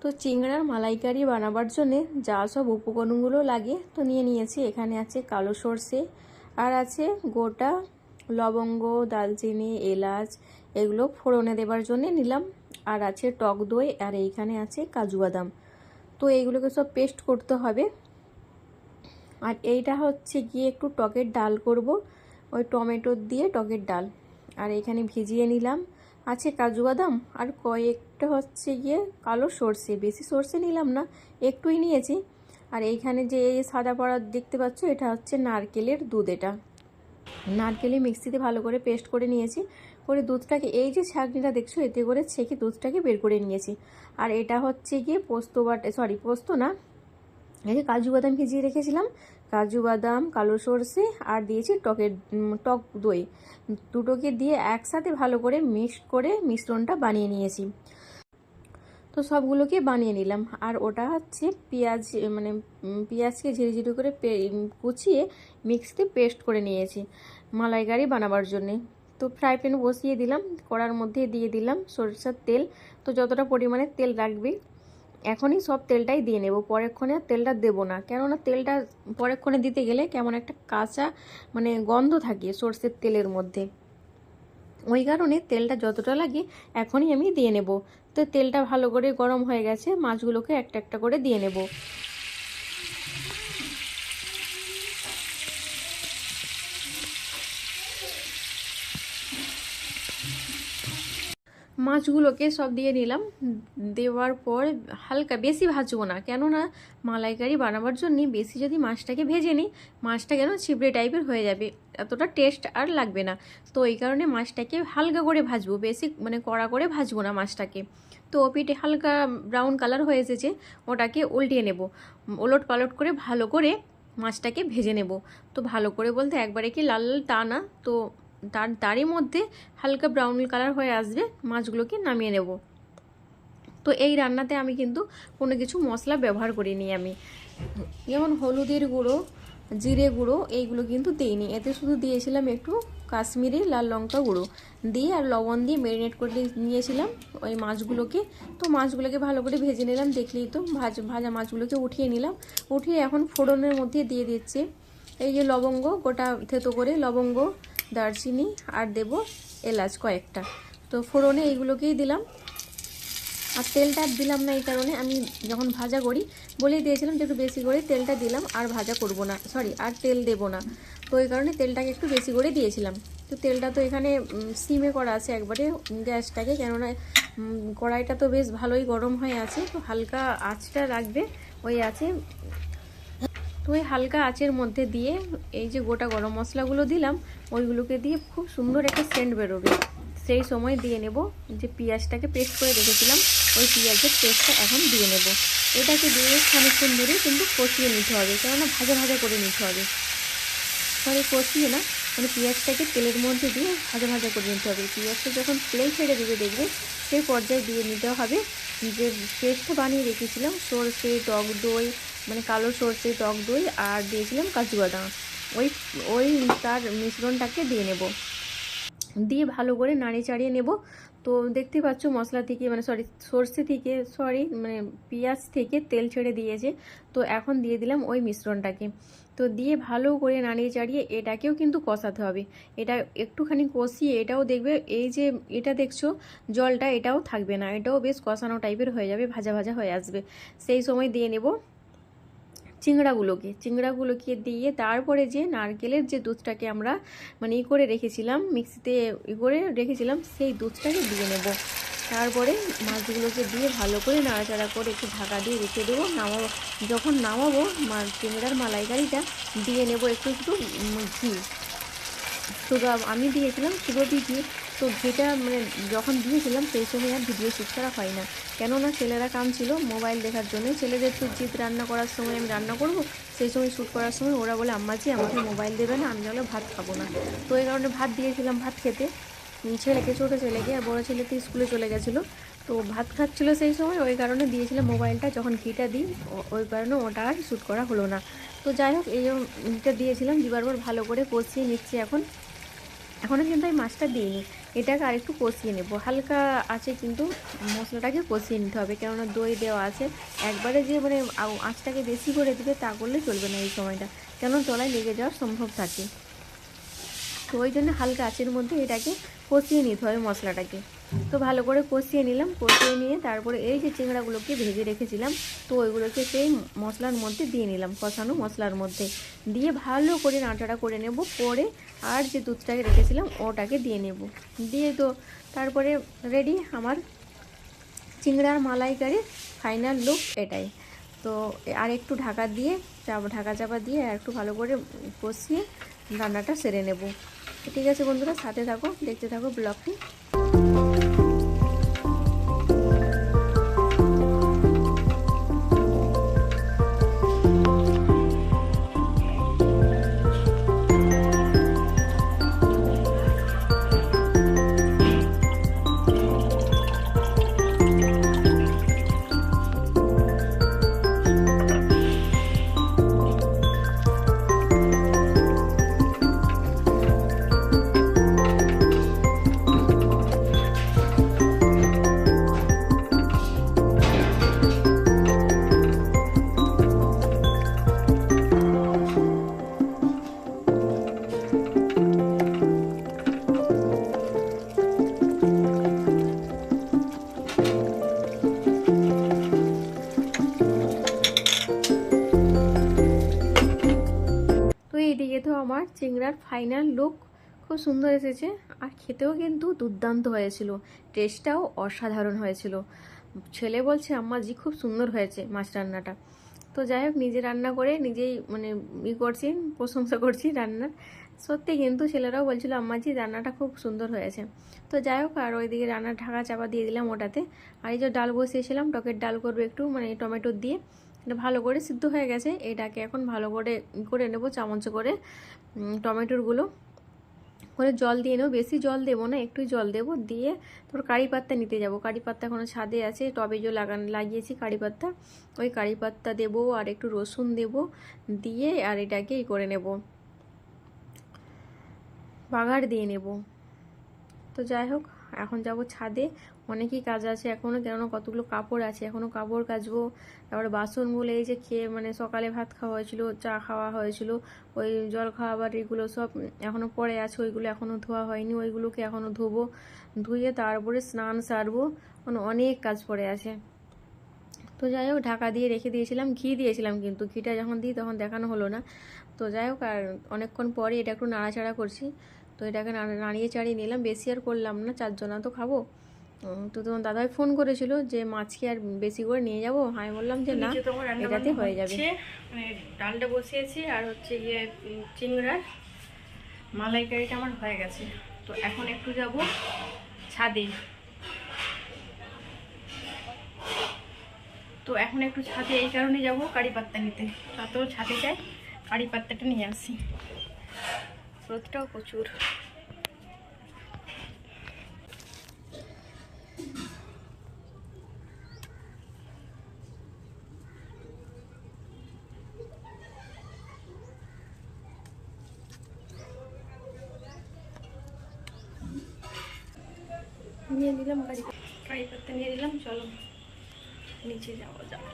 তো চিংড়ার মালাইকারি বানাবার জন্যে যা সব উপকরণগুলো লাগে তো নিয়ে নিয়েছি। এখানে আছে কালো সর্ষে, আর আছে গোটা লবঙ্গ দালচিনি এলাচ, এগুলো ফোড়নে দেবার জন্য নিলাম। আর আছে টক দই, আর এইখানে আছে কাজু বাদাম। তো এইগুলোকে সব পেস্ট করতে হবে। আর এইটা হচ্ছে গিয়ে একটু টকের ডাল করব। ওই টমেটো দিয়ে টকের ডাল। আর এখানে ভিজিয়ে নিলাম। আছে কাজু বাদাম, আর কয়েকটা হচ্ছে গিয়ে কালো সর্ষে। বেশি সর্ষে নিলাম না, একটুই নিয়েছি। আর এইখানে যে সাদা পড়া দেখতে পাচ্ছ, এটা হচ্ছে নারকেলের দুধ এটা। নারকেলে মিক্সিতে ভালো করে পেস্ট করে নিয়েছি। করে দুধটাকে, এই যে ছাঁকনিটা দেখছ, এতে করে ছেঁকে দুধটাকে বের করে নিয়েছি। আর এটা হচ্ছে গিয়ে পোস্ত বাট সরি পোস্ত না, এই যে কাজু বাদাম ভিজিয়ে রেখেছিলাম কাজু বাদাম, কালো সর্ষে আর দিয়েছি টকের টক দই। দুটোকে দিয়ে একসাথে ভালো করে মিক্স করে মিশ্রণটা বানিয়ে নিয়েছি। তো সবগুলোকে বানিয়ে নিলাম। আর ওটা হচ্ছে পেঁয়াজ মানে পেঁয়াজকে ঝিরি ঝিরি করে কুচিয়ে মিক্সিতে পেস্ট করে নিয়েছি মালাইকারি বানাবার জন্যে। তো ফ্রাই প্যান বসিয়ে দিলাম। কড়ার মধ্যে দিয়ে দিলাম সরষের তেল। তো যতটা পরিমাণে তেল রাখবে এখনই সব তেলটাই দিয়ে নেব, পরেক্ষণে তেলটা দেবো না। কেননা তেলটা পরেক্ষণে দিতে গেলে কেমন একটা কাঁচা মানে গন্ধ থাকে সর্ষের তেলের মধ্যে। ওই কারণে তেলটা যতটা লাগে এখনই আমি দিয়ে নেব। তো তেলটা ভালো করে গরম হয়ে গেছে, মাছগুলোকে একটা একটা করে দিয়ে নেব। মাছগুলোকে সব দিয়ে নিলাম। দেওয়ার পর হালকা বেশি ভাজবো না, কেননা মালাইকারি বানাবার জন্যে বেশি যদি মাছটাকে ভেজে নিই, মাছটা কেন ছিবড়ে টাইপের হয়ে যাবে, এতটা টেস্ট আর লাগবে না। তো এই কারণে মাছটাকে হালকা করে ভাজবো, বেশি মানে কড়া করে ভাজবো না মাছটাকে। তো পিঠে হালকা ব্রাউন কালার হয়ে এসেছে, ওটাকে উল্টিয়ে নেব। ওলট পালট করে ভালো করে মাছটাকে ভেজে নেব। তো ভালো করে বলতে একবারে কি লাল লাল তা না, তো তার, তারই মধ্যে হালকা ব্রাউন কালার হয়ে আসবে, মাছগুলোকে নামিয়ে নেব। তো এই রান্নাতে আমি কিন্তু কোনো কিছু মশলা ব্যবহার করিনি আমি। যেমন হলুদের গুঁড়ো, জিরে গুঁড়ো, এইগুলো কিন্তু দিইনি। এতে শুধু দিয়েছিলাম একটু কাশ্মীরি লাল লঙ্কা গুঁড়ো। দিয়ে আর লবণ দিয়ে ম্যারিনেট করে নিয়েছিলাম ওই মাছগুলোকে। তো মাছগুলোকে ভালো করে ভেজে নিলাম, দেখলেই তো ভাজ, ভাজা মাছগুলোকে উঠিয়ে নিলাম। উঠিয়ে এখন ফোড়নের মধ্যে দিয়ে দিচ্ছে। এই যে লবঙ্গ, গোটা থেতো করে লবঙ্গ দারচিনি আর দেব এলাচ কয়েকটা। তো ফোড়নে এইগুলোকেই দিলাম। আর তেলটা দিলাম না এই কারণে আমি যখন ভাজা করি, বলেই দিয়েছিলাম যে একটু বেশি করে তেলটা দিলাম, আর ভাজা করব না সরি আর তেল দেব না। তো এই কারণে তেলটাকে একটু বেশি করে দিয়েছিলাম। তো তেলটা তো এখানে সিমে করা আছে একবারে, গ্যাসটাকে, কেননা কড়াইটা তো বেশ ভালোই গরম হয়ে আছে, তো হালকা আঁচটা রাখবে, ওই আছে তো ওই হালকা আঁচের মধ্যে দিয়ে এই যে গোটা গরম মশলাগুলো দিলাম, ওইগুলোকে দিয়ে খুব সুন্দর একটা সেন্ট বেরোবে। সেই সময় দিয়ে নেব যে পেঁয়াজটাকে পেস্ট করে রেখেছিলাম, ওই পেঁয়াজের পেস্টটা এখন দিয়ে নেব। এটাকে দিয়ে খানিক্ষণ ধরে কিন্তু কষিয়ে নিতে হবে, কেননা ভাজা ভাজা করে নিতে হবে। পরে কষিয়ে না মানে পেঁয়াজটাকে তেলের মধ্যে দিয়ে ভাজা ভাজা করে নিতে হবে। পেঁয়াজটা যখন তেল ছেড়ে দেবে, দেখবে সেই পর্যায়ে দিয়ে নিতে হবে। যে পেস্টটা বানিয়ে রেখেছিলাম, সরষে, টক দই মানে কালো সর্ষে, টক দই আর দিয়েছিলাম কাজু বাদাম। ওই ওই তার মিশ্রণটাকে দিয়ে নেব। দিয়ে ভালো করে নাড়িয়ে চাড়িয়ে নেব। তো দেখতে পাচ্ছ মশলা থেকে মানে সরি সর্ষে থেকে সরি মানে পেঁয়াজ থেকে তেল ছেড়ে দিয়েছে। তো এখন দিয়ে দিলাম ওই মিশ্রণটাকে। তো দিয়ে ভালো করে নাড়িয়ে চাড়িয়ে এটাকেও কিন্তু কষাতে হবে। এটা একটুখানি কষিয়ে এটাও দেখবে, এই যে এটা দেখছ, জলটা এটাও থাকবে না। এটাও বেশ কষানো টাইপের হয়ে যাবে, ভাজা ভাজা হয়ে আসবে। সেই সময় দিয়ে নেব। চিংড়াগুলোকে চিংড়াগুলোকে দিয়ে তারপরে যে নারকেলের যে দুধটাকে আমরা মানে ই করে রেখেছিলাম, মিক্সিতে ই করে রেখেছিলাম, সেই দুধটাকে দিয়ে নেব। তারপরে মাছগুলোকে দিয়ে ভালো করে নাড়াচাড়া করে একটু ঢাকা দিয়ে রেখে দেবো। নামাবো, যখন নামাবো মাছ চিংড়ার মালাইকারিটা দিয়ে নেব একটু একটু ঘি। শুধু আমি দিয়েছিলাম সুরভি ঘি তো ঘিটা মানে যখন দিয়েছিলাম সেই সময় আর ভিডিও শ্যুট করা হয় না। কেননা ছেলেরা কাম ছিল মোবাইল দেখার জন্য ছেলেদের তো জিত রান্না করার সময় আমি রান্না করব, সেই সময় শ্যুট করার সময় ওরা বলে, আম্মাজি, আমাকে মোবাইল দেবে না, আমি তাহলে ভাত খাব না। তো এই কারণে ভাত দিয়েছিলাম, ভাত খেতে। ছেলেকে, ছোটো ছেলেকে, আর বড়ো ছেলে তো স্কুলে চলে গেছিল। তো ভাত খাচ্ছিলো সেই সময়, ওই কারণে দিয়েছিলাম মোবাইলটা। যখন ঘিটা দিই ওই কারণে ওটা আর শ্যুট করা হলো না। তো যাই হোক, এই যে ঘিটা দিয়েছিলাম। দিবার ভালো করে কষিয়ে নিচ্ছি এখন। এখনও কিন্তু আমি মাছটা দিইনি। এটাকে আর একটু কষিয়ে নেব। হালকা আছে কিন্তু মশলাটাকে কষিয়ে নিতে হবে, কেননা দই দেওয়া আছে। একবারে যে মানে আঁচটাকে বেশি করে দিবে তা করলে চলবে না এই সময়টা কেন তলায় লেগে যাওয়া সম্ভব থাকে। তো ওই জন্য হালকা আঁচের মধ্যে এটাকে কষিয়ে নিতে হবে মশলাটাকে। তো ভালো করে কষিয়ে নিলাম, কষিয়ে নিয়ে তারপরে এই যে চিংড়াগুলোকে ভেজে রেখেছিলাম, তো ওইগুলোকে সেই মশলার মধ্যে দিয়ে নিলাম, কষানো মশলার মধ্যে। দিয়ে ভালো করে নাড়াটা করে নেব, পরে আর যে দুধটাকে রেখেছিলাম ওটাকে দিয়ে নেব। দিয়ে তো তারপরে রেডি আমার চিংড়ার মালাইকারির ফাইনাল লুক এটাই। তো আর একটু ঢাকা দিয়ে, চাপা ঢাকা চাপা দিয়ে আর একটু ভালো করে কষিয়ে রান্নাটা সেরে নেব। ঠিক আছে বন্ধুরা, সাথে থাকো, দেখতে থাকো ব্লগটি। তো এইদিকে তো আমার চিংড়ার ফাইনাল লুক খুব সুন্দর এসেছে। আর খেতেও কিন্তু দুর্দান্ত হয়েছিল। টেস্টটাও অসাধারণ হয়েছিল। ছেলে বলছে, আম্মা, জি, খুব সুন্দর হয়েছে মাছ রান্নাটা। তো যাই হোক, নিজে রান্না করে নিজেই মানে ই করছি, প্রশংসা করছি রান্নার। সত্যি কিন্তু ছেলেরাও বলছিল আম্মাজি রান্নাটা খুব সুন্দর হয়েছে। তো যাই হোক, আর ওইদিকে রান্নার ঢাকা চাপা দিয়ে দিলাম ওটাতে। আর এই যে ডাল বসিয়েছিলাম, টকের ডাল করব একটু মানে টমেটো দিয়ে। এটা ভালো করে সিদ্ধ হয়ে গেছে। এটাকে এখন ভালো করে করে নেব, চামচ করে টমেটোরগুলো করে জল দিয়ে নেব, বেশি জল দেবো না একটু জল দেবো। দিয়ে তোর কারি পাত্তা নিতে যাব। কারি পাত্তা এখনও ছাদে আছে, টবে যে লাগান লাগিয়েছি কারি পাত্তা, ওই কারি পাত্তা দেবো আর একটু রসুন দেবো। দিয়ে আর এটাকে ই করে নেব। বাগার দিয়ে নেব। তো যাই হোক এখন যাব ছাদে। অনেকই কাজ আছে এখনও কেননা কতগুলো কাপড় আছে। এখনও কাপড় কাচবো। তারপরে বাসনগুলো এই যে খেয়ে মানে সকালে ভাত খাওয়া হয়েছিল, চা খাওয়া হয়েছিল, ওই জল খাওয়াবার এগুলো সব এখনও পড়ে আছে, ওইগুলো এখনও ধোয়া হয়নি, ওইগুলোকে এখনও ধোবো, ধুয়ে তারপরে স্নান সারবো। মানে অনেক কাজ পড়ে আছে। তো যাই হোক, ঢাকা দিয়ে রেখে দিয়েছিলাম, ঘি দিয়েছিলাম কিন্তু। ঘিটা যখন দিই তখন দেখানো হলো না। তো যাই হোক, আর অনেকক্ষণ পরে এটা একটু নাড়াচাড়া করছি। তো এটাকে নাড়িয়ে চাড়িয়ে নিলাম বেশি আর করলাম না চারজনা তো খাব। তো তোমার দাদাই ফোন করেছিল যে মাছ কি আর বেশি করে নিয়ে যাব। আমি বললাম যে না এটাতে হয়ে যাবে। মানে ডালটা বসিয়েছি আর হচ্ছে উম, চিংড়ার মালাইকারিটা আমার হয়ে গেছে। তো এখন একটু যাব ছাদে। তো এখন একটু ছাদে এই কারণে যাব কারি পাত্তা নিতে। তাতে ছাদে যাই কারি পাত্তাটা নিয়ে আসি। রোদটাও প্রচুর। নিয়ে নিলাম কারি কারি পাত্তা নিয়ে নিলাম চলো নিচে যাওয়া যাক।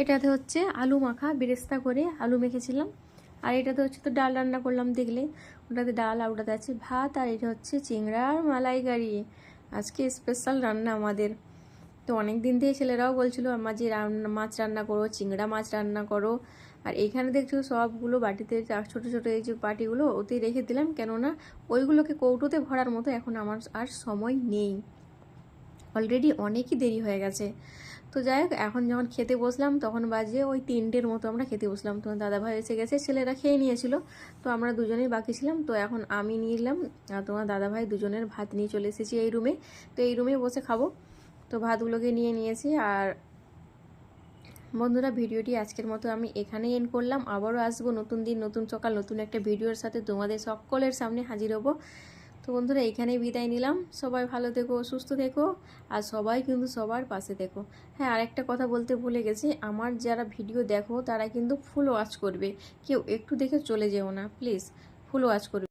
এটাতে হচ্ছে আলু মাখা, বেরেস্তা করে আলু মেখেছিলাম। আর এটাতে হচ্ছে তো ডাল রান্না করলাম দেখলে। ওটাতে ডাল আর ওটাতে আছে ভাত, আর এটা হচ্ছে চিংড়ার মালাইকারি। আজকে স্পেশাল রান্না আমাদের। তো অনেক দিন থেকে ছেলেরাও বলছিল আমার যে রান্না, মাছ রান্না করো, চিংড়া মাছ রান্না করো। আর এখানে দেখছ সবগুলো বাটিতে ছোট ছোট এই যে বাটিগুলো ওতেই রেখে দিলাম। কেননা ওইগুলোকে কৌটোতে ভরার মতো এখন আমার আর সময় নেই। অলরেডি অনেকই দেরি হয়ে গেছে। তো যাই হোক, এখন যখন খেতে বসলাম, তখন বাজে ওই তিনটের মতো আমরা খেতে বসলাম। তোমার দাদাভাই এসে গেছে, ছেলেরা খেয়ে নিয়েছিল। তো আমরা দুজনেই বাকি ছিলাম। তো এখন আমি নিয়ে নিলাম, আর তোমার দাদাভাই দুজনের ভাত নিয়ে চলে এসেছি এই রুমে তো এই রুমে বসে খাব। তো ভাতগুলোকে নিয়ে নিয়েছি, আর বন্ধুরা, ভিডিওটি আজকের মতো আমি এখানেই এন্ড করলাম। আবারও আসব নতুন দিন, নতুন সকাল, নতুন একটা ভিডিওর সাথে। তোমাদের সকলের সামনে হাজির হব। তো বন্ধুরা, এখানেই বিদায় নিলাম। সবাই ভালো থেকো, সুস্থ থেকো, আর সবাই কিন্তু সবার পাশে থেকো। হ্যাঁ আর একটা কথা বলতে ভুলে গেছি, আমার যারা ভিডিও দেখো, তারা কিন্তু ফুল ওয়াচ করবে। কেউ একটু দেখে চলে যেও না প্লিজ ফুল ওয়াচ করবে।